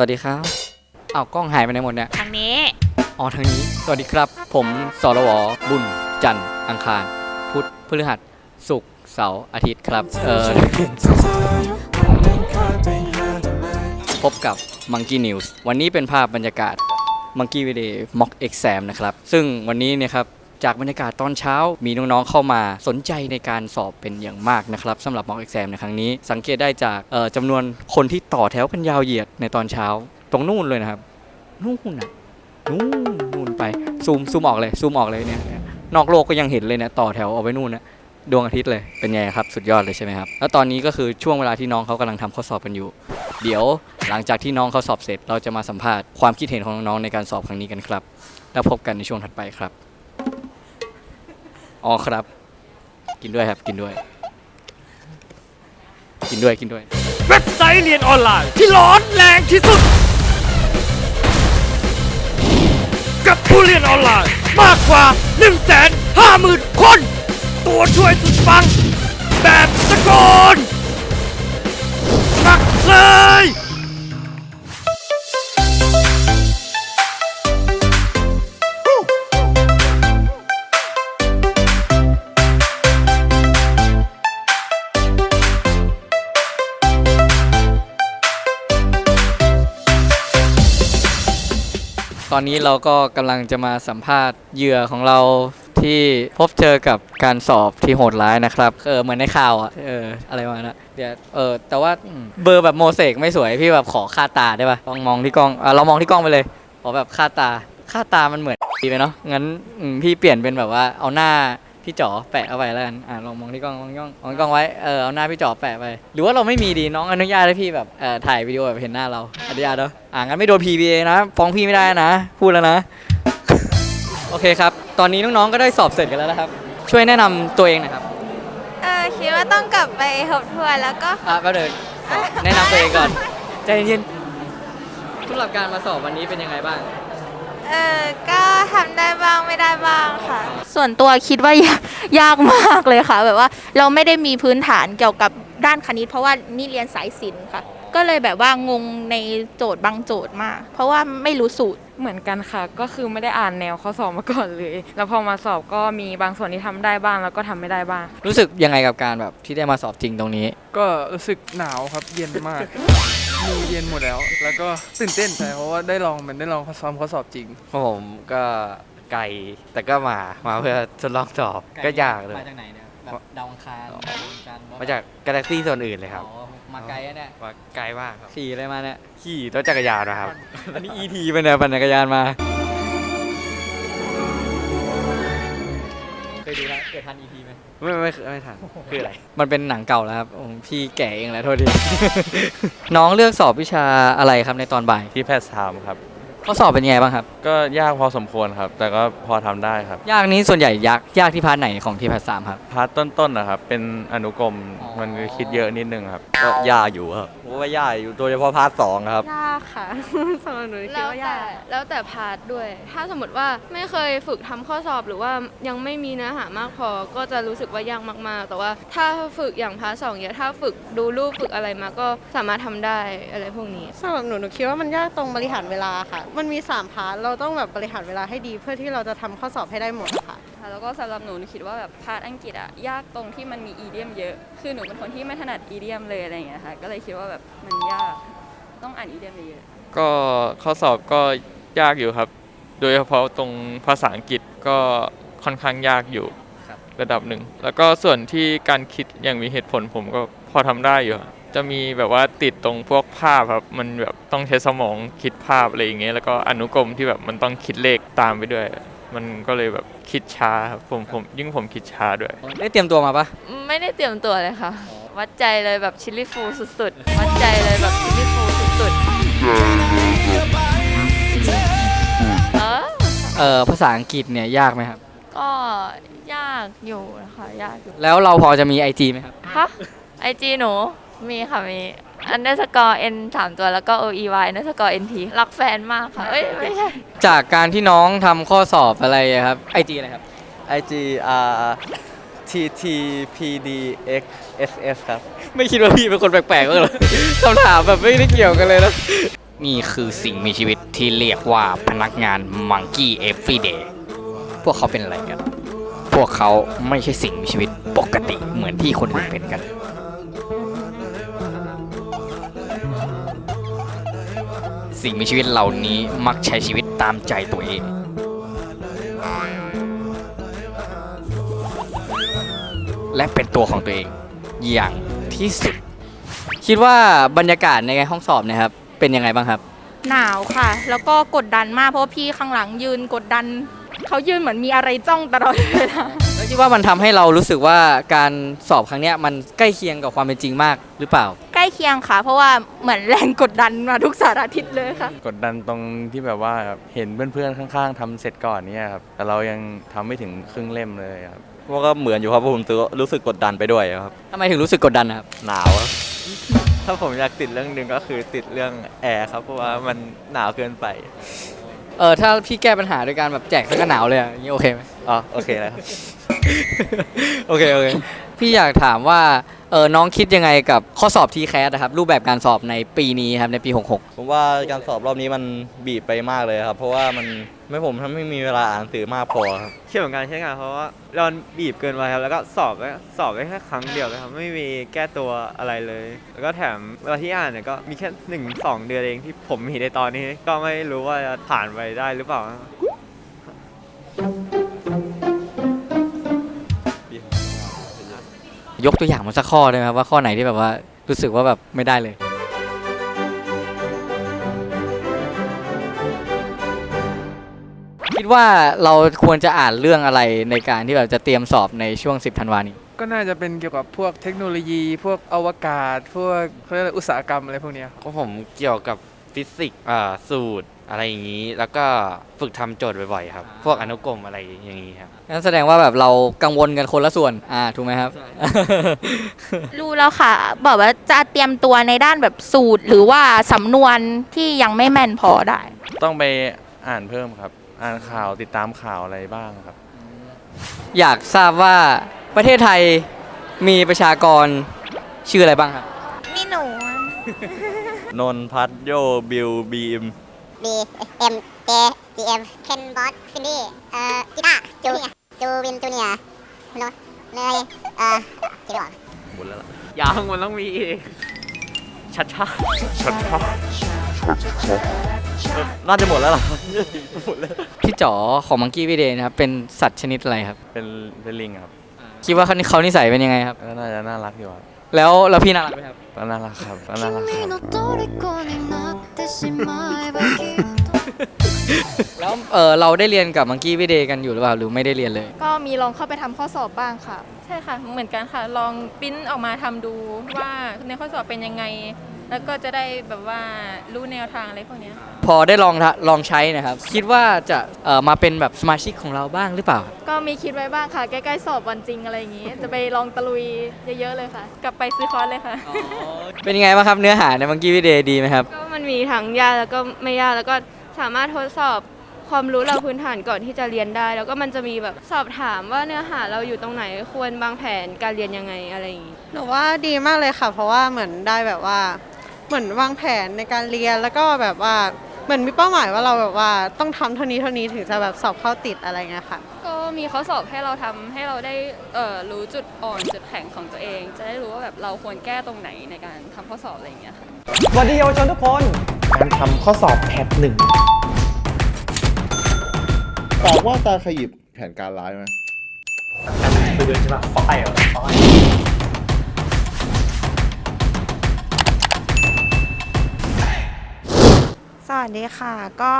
วัสดีครับอ้าวกล้องหายไปไหนหมดเนี่ย ทางนี้ อ๋อทางนี้ สวัสดีครับ ผมสรวบุญจันทร์อังคาร พุธพฤหัสศุกร์เสาร์อาทิตย์ครับ เออพบกับ Monkey News วันนี้เป็นภาพบรรยากาศ Monkey Video Mock Exam นะครับ ซึ่งวันนี้เนี่ยครับ จากบรรยากาศตอนเช้ามีน้องๆเข้ามาสนใจในการสอบเป็นอย่างมากนะครับสำหรับ Mock Exam ในครั้งนี้ สังเกตได้จากเอ่อจำนวนคนที่ต่อแถวกันยาวเหยียดในตอนเช้า ตรงนู่นเลยนะครับ นู่นน่ะนู่นนู่นไปซูมซูมออกเลยซูมออกเลยเนี่ยนอกโลกก็ยังเห็นเลยเนี่ยต่อแถวเอาไปนู่นนะดวงอาทิตย์เลยเป็นไงครับสุดยอดเลยใช่ไหมครับแล้วตอนนี้ก็คือช่วงเวลาที่น้องเขากำลังทำข้อสอบกันอยู่ เดี๋ยวหลังจากที่น้องเขาสอบเสร็จ เราจะมาสัมภาษณ์ความคิดเห็นของน้องๆในการสอบครั้งนี้กันครับ แล้วพบกันในช่วงถัดไปครับ อ๋อครับ กินด้วยครับกินด้วย กินด้วยกินด้วย เว็บไซต์เรียนออนไลน์ที่ร้อนแรงที่สุด กับผู้เรียนออนไลน์มากกว่า 1 5 0 0 0 0 คน ตัวช่วยสุดปัง แบบตะโกนสมัครเลย อนนี้เราก็กำลังจะมาสัมภาษณ์เหยื่อของเราที่พบเจอกับการสอบที่โหดร้ายนะครับ เออเหมือนในข่าวอะเอออะไรประมานะเดี๋ยวเออแต่ว่าอืมเบอร์แบบโมเสกไม่สวยพี่แบบขอค่าตาได้ปะลองมองที่กล้องอะเรามองที่กล้องไปเลย ขอแบบค่าตาค่าตามันเหมือน ดีไปเนาะงั้นอืมพี่เปลี่ยนเป็นแบบว่าเอาหน้า พี่จ๋อแปะเอาไว้แล้วกันอะลองมองที่กล้องมองที่กล้องมองที่กล้องไว้เออเอาหน้าพี่จ๋อแปะไป หรือว่าเราไม่มีดีน้องอนุญาตให้พี่แบบเอ่อถ่ายวิดีโอแบบเห็นหน้าเราอนุญาตเนาะอะงั้นไม่โดน PBA นะฟ้องพี่ไม่ได้นะพูดแล้วนะ โอเคครับ ตอนนี้น้องๆก็ได้สอบเสร็จกันแล้วนะครับ ช่วยแนะนำตัวเองหนะครับเออคิดว่าต้องกลับไปทบทวนแล้วก็ อะแป๊บเดินขอแนะนำตัวเองก่อนใจเย็นๆสำหรับการมาสอบวันนี้เป็นยังไงบ้าง เออก็ทำได้บ้างไม่ได้บ้างค่ะ ส่วนตัวคิดว่ายากยากมากเลยค่ะ แบบว่าเราไม่ได้มีพื้นฐานเกี่ยวกับด้านคณิต เพราะว่านี่เรียนสายศิลป์ค่ะ ก็เลยแบบว่างงในโจทย์บางโจทย์มาก เพราะว่าไม่รู้สูตร เหมือนกันค่ะ ก็คือไม่ได้อ่านแนวข้อสอบมาก่อนเลย แล้วพอมาสอบก็มีบางส่วนที่ทำได้บ้างแล้วก็ทำไม่ได้บ้าง รู้สึกยังไงกับการแบบที่ได้มาสอบจริงตรงนี้ ก็รู้สึกหนาวครับเย็นมาก มือเย็นหมดแล้ว แล้วก็ตื่นเต้นใจเพราะว่าได้ลองเหมือนได้ลองซ้อมข้อสอบจริงผมก็ไกลแต่ก็มา มาเพื่อทดลองสอบก็ยากเลย มาจากไหนเนี่ยแบบดาวอังคารจันทร์มาจากกาแล็กซี่โซนอื่นเลยครับอ๋อมาไกลอะเนี่ยมาไกลมากครับขี่อะไรมาเนี่ยขี่รถจักรยานนะครับ อันนี้ ET ไปเนี่ยปั่นจักรยานมา ยดูนะเกิดทัน ET ไหมไม่ไม่ไม่ไม่ทันคืออะไร มันเป็นหนังเก่าแล้วครับโอ้พี่แก่เองแหละโทษที น้องเลือกสอบวิชาอะไรครับในตอนบ่าย ที่แพทย์ไทม์ครับ ข้อสอบเป็นยังไงบ้างครับ ก็ยากพอสมควรครับ แต่ก็พอทำได้ครับ ยากนี้ส่วนใหญ่ยากยากที่พาร์ทไหนของที่พาร์ทสามครับ พาร์ทต้นๆนะครับ เป็นอนุกรมอ๋อ มันคิดเยอะนิดนึงครับ ก็ยากอยู่ครับผมว่ายากอยู่โดยเฉพาะพาร์ทสองครับ ยากค่ะ สำหรับหนูคิดแล้วว่าแต่ยากแล้วแต่พาร์ทด้วย ถ้าสมมติว่าไม่เคยฝึกทำข้อสอบหรือว่ายังไม่มีเนื้อหามากพอ ก็จะรู้สึกว่ายากมากๆ แต่ว่าถ้าฝึกอย่างพาร์ทสองเนี่ยถ้าฝึกดูรูปฝึกอะไรมาก็สามารถทำได้อะไรพวกนี้ สำหรับหนูหนูคิดว่ามันยากตรงบริหารเวลาค่ะมันมีสามพาร์ทเราต้องแบบบริหารเวลาให้ดี เพื่อที่เราจะทำข้อสอบให้ได้หมดอะค่ะ ค่ะแล้วก็สำหรับหนูหนูคิดว่าแบบพาร์ทอังกฤษอะยากตรงที่มันมีอีเดียมเยอะ คือหนูเป็นคนที่ไม่ถนัดอีเดียมเลยอะไรอย่างเงี้ยค่ะ ก็เลยคิดว่าแบบมันยาก ต้องอ่านอีเดียมเยอะก็ข้อสอบก็ยากอยู่ครับ โดยเฉพาะตรงภาษาอังกฤษก็ค่อนข้างยากอยู่ครับ ระดับหนึ่ง แล้วก็ส่วนที่การคิดอย่างมีเหตุผลผมก็พอทำได้อยู่ครับ จะมีแบบว่าติดตรงพวกภาพครับ มันแบบต้องใช้สมองคิดภาพอะไรอย่างเงี้ยแล้วก็อนุกรมที่แบบมันต้องคิดเลขตามไปด้วย มันก็เลยแบบคิดช้าครับผมผมยิ่งผมคิดช้าด้วย ได้เตรียมตัวมาปะไม่ได้เตรียมตัวเลยค่ะ วัดใจเลยแบบชิลลี่ฟูสุดๆ วัดใจเลยแบบชิลลี่ฟูสุดๆเออเออภาษาอังกฤษเนี่ยยากไหมครับ ก็ยากอยู่นะคะยากอยู่แล้วเราพอจะมี IG ไหมครับฮะไอจีหนู มีค่ะมีอันเดอร์สกอร์ n สามตัวแล้วก็ o e y อันเดอร์สกอร์ n t รักแฟนมากค่ะ เอ้ย ไม่ใช่ จากการที่น้องทำข้อสอบอะไรอะครับ IG อะไรครับ IG R T T P D X S S ครับ ไม่คิดว่าพี่เป็นคนแปลกๆก็เลยคำถามแบบไม่ได้เกี่ยวกันเลยนะนี่คือสิ่งมีชีวิตที่เรียกว่าพนักงาน Monkey Everyday พวกเขาเป็นอะไรกัน พวกเขาไม่ใช่สิ่งมีชีวิตปกติเหมือนที่คนอื่นเป็นกัน สิ่งมีชีวิตเหล่านี้มักใช้ชีวิตตามใจตัวเอง และเป็นตัวของตัวเองอย่างที่สุด คิดว่าบรรยากาศในห้องสอบเนะครับ เป็นยังไงบ้างครับ หนาวค่ะ แล้วก็กดดันมากเพราะว่าพี่ข้างหลังยืนกดดัน เขายืนเหมือนมีอะไรจ้องตลอดเวลาแล้วคิดว่ามันทำให้เรารู้สึกว่าการสอบครั้งเนี้ยมันใกล้เคียงกับความเป็นจริงมากหรือเปล่าใก ล้เคียงค่ะ เพราะว่าเหมือนแรงกดดันมาทุกสารทิศเลยค่ะ กดดันตรงที่แบบว่าเห็นเพื่อนๆข้างๆทำเสร็จก่อนเนี่ยครับแต่เรายังทำไม่ถึงครึ่งเล่มเลยครับพวกก็เหมือนอยู่ครับเพราะผมรู้สึกกดดันไปด้วยครับทำไมถึงรู้สึกกดดันนะครับหนาวครับถ้าผมอยากติดเรื่องหนึ่งก็คือติดเรื่องแอร์ครับเพราะว่ามันหนาวเกินไปเออถ้าพี่แก้ปัญหาโดยการแบบแจกเสื้อกันหนาวเลยอะอย่างนี้โอเคไหมอ๋อโอเคเลยครับโอเคโอเค พี่อยากถามว่าเออน้องคิดยังไงกับข้อสอบทีแคสนะครับรูปแบบการสอบในปีนี้ครับในปี 66 ผมว่าการสอบรอบนี้มันบีบไปมากเลยครับ เพราะว่ามันไม่ผมทำไม่มีเวลาอ่านหนังสือมากพอครับเชื่อเหมือนกันใช่ไหมเพราะว่าเราบีบเกินไปครับแล้วก็สอบได้สอบได้แค่ครั้งเดียวนะครับไม่มีแก้ตัวอะไรเลย แล้วก็แถมเวลาที่อ่านเนี่ยก็มีแค่หนึ่งสองเดือนเองที่ผมมีในตอนนี้ ก็ไม่รู้ว่าจะผ่านไปได้หรือเปล่า ยกตัวอย่างมาสักข้อได้ไหมครับว่าข้อไหนที่แบบว่ารู้สึกว่าแบบไม่ได้เลย คิดว่าเราควรจะอ่านเรื่องอะไรในการที่แบบจะเตรียมสอบในช่วง 10ธันวานี้ ก็น่าจะเป็นเกี่ยวกับพวกเทคโนโลยี พวกอวกาศ พวกเขาเรียกอะไรอุตสาหกรรมอะไรพวกเนี้ยครับก็ผมเกี่ยวกับ ฟิสิกส์อ่าสูตรอะไรอย่างนี้ แล้วก็ฝึกทำโจทย์บ่อยๆครับ พวกอนุกรมอะไรอย่างนี้ครับ นั่นแสดงว่าแบบเรากังวลกันคนละส่วน อ่า ถูกไหมครับ รู้แล้วค่ะ บอกว่าจะเตรียมตัวในด้านแบบสูตร หรือว่าสำนวนที่ยังไม่แม่นพอได้ ต้องไปอ่านเพิ่มครับ อ่านข่าวติดตามข่าวอะไรบ้างครับ อยากทราบว่าประเทศไทยมีประชากรชื่ออะไรบ้างครับ มีหนู นนพัทโยบิลบีม B M J G M เคนบอสฟินดี้เอ่อกีตาร์จูจูวินจูเนียร์โนตเนยเอ่อกี่ดอกหมดแล้วล่ะยังมันต้องมีอีกชัดชาชัดชาน่าจะหมดแล้วล่ะหมดแล้วพี่จ๋อของมังกี้วิเดนะครับเป็นสัตว์ชนิดอะไรครับ เป็นเป็นลิงครับ คิดว่าเขาเขานิสัยเป็นยังไงครับก็น่าจะน่ารักอยู่ครับแล้วแล้วพี่น่ารักไหมครับ ก็น่ารักครับก็น่ารักครับ แล้วเออเราได้เรียนกับมังกี้วิเดกันอยู่หรือเปล่าหรือไม่ได้เรียนเลย ก็มีลองเข้าไปทำข้อสอบบ้างค่ะ ใช่ค่ะ เหมือนกันค่ะ ลองปริ้นออกมาทำดูว่าในข้อสอบเป็นยังไง แล้วก็จะได้แบบว่ารู้แนวทางอะไรพวกเนี้ยค่ะพอได้ลองทะลองใช้นะครับ คิดว่าจะเออมาเป็นแบบสมาชิกของเราบ้างหรือเปล่า ก็มีคิดไว้บ้างค่ะ ใกล้ๆสอบวันจริงอะไรอย่างงี้ จะไปลองตะลุยเยอะๆเลยค่ะ กลับไปซื้อคอร์สเลยค่ะ เป็นยังไงบ้างครับเนื้อหาในมังกี้วิเดดีไหมครับ ก็มันมีทั้งยากแล้วก็ไม่ยากแล้วก็สามารถทดสอบความรู้เราพื้นฐานก่อนที่จะเรียนได้ แล้วก็มันจะมีแบบสอบถามว่าเนื้อหาเราอยู่ตรงไหนควรวางแผนการเรียนยังไงอะไรอย่างงี้ หนูว่าดีมากเลยค่ะ เพราะว่าเหมือนได้แบบว่า เหมือนวางแผนในการเรียนแล้วก็แบบว่าเหมือนมีเป้าหมายว่าเราแบบว่าต้องทำเท่านี้เท่านี้ถึงจะแบบสอบเข้าติดอะไรเงี้ยค่ะ ก็มีข้อสอบให้เราทำให้เราได้เอ่อรู้จุดอ่อนจุดแข็งของตัวเอง จะได้รู้ว่าแบบเราควรแก้ตรงไหนในการทำข้อสอบอะไรอย่างเงี้ยค่ะ สวัสดีเยาวชนทุกคน การทำข้อสอบแพทหนึ่งตอบว่าตาขยิบแผนการร้ายไหม ปืนใช่ปะไฟเหรอไฟ สวัสดีค่ะ ก็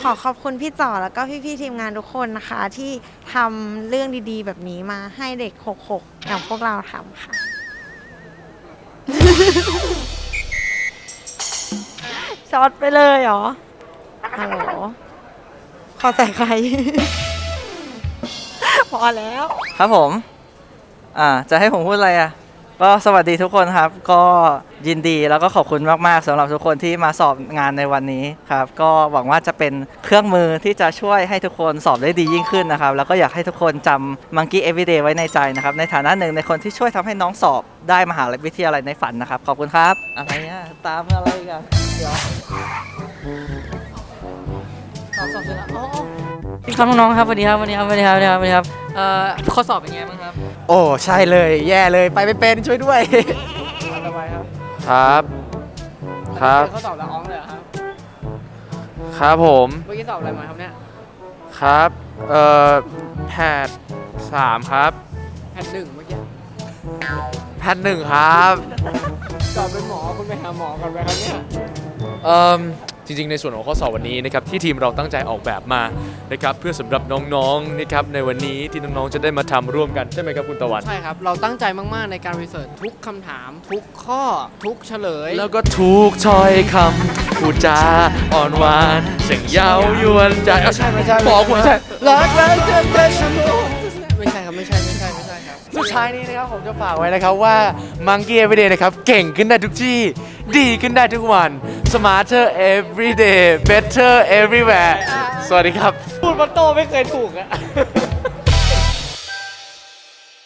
ขอขอบคุณพี่จ่อแล้วก็พี่ๆทีมงานทุกคนนะคะ ที่ทำเรื่องดีๆ แบบนี้มาให้เด็กหกๆอย่างพวกเราทำค่ะ ช็อตไปเลยเหรอ ฮัลโหล ขอใส่ใคร พอแล้ว ครับผม อ่า จะให้ผมพูดอะไรอะ ก็สวัสดีทุกคนครับ ก็ยินดีแล้วก็ขอบคุณมาก ๆสำหรับทุกคนที่มาสอบงานในวันนี้ครับ ก็หวังว่าจะเป็นเครื่องมือที่จะช่วยให้ทุกคนสอบได้ดียิ่งขึ้นนะครับ แล้วก็อยากให้ทุกคนจำ Monkey Everyday ไว้ในใจนะครับ ในฐานะหนึ่งในคนที่ช่วยทำให้น้องสอบได้มหาวิทยาลัยในฝันนะครับ ขอบคุณครับ อะไรอะตามอะไรกันเดี๋ยวสอบสอบเสร็จแล้วอ๋อพี่ครับน้องๆครับสวัสดีครับสวัสดีครับสวัสดีครับสวัสดีครับสวัสดีครับเอ่อข้อสอบเป็นไงบ้างครับ โอ้ ใช่เลย แย่เลยไปไม่เป็นช่วยด้วย สบายครับครับ ครับข้อสอบละอ้องเลยเหรอครับ ครับผม เมื่อกี้สอบอะไรมาครับเนี่ยครับ เอ่อ แพทสามครับ แผ่นหนึ่งเมื่อกี้ แพทหนึ่งครับ สอบเป็นหมอคุณไปหาหมอก่อนไหมครับเนี่ย เอิ่ม จริงๆ ในส่วนของข้อสอบวันนี้นะครับที่ทีมเราตั้งใจออกแบบมานะครับเพื่อสำหรับน้องๆนะครับในวันนี้ที่น้องๆจะได้มาทำร่วมกันใช่ไหมครับคุณตะวัน ใช่ครับ เราตั้งใจมากๆในการรีเสิร์ชทุกคำถาม ทุกข้อทุกเฉลย แล้วก็ทุกถ้อยคำพูดจาอ่อนหวานเสียงเย้ายวนใจเอ้าไม่ใช่ไม่ใช่บอกคุณใช่รักรักจะเป็นฉันไม่ใช่ครับไม่ใช่ไม่ใช่ไม่ใช่ครับสุดท้ายนี้นะครับผมจะฝากไว้นะครับว่า Monkey Everyday นะครับเก่งขึ้นได้ทุกที่ ดีขึ้นได้ทุกวัน Smarter Everyday Better Everywhere สวัสดีครับ พูดมาโตไม่เคยถูกอะ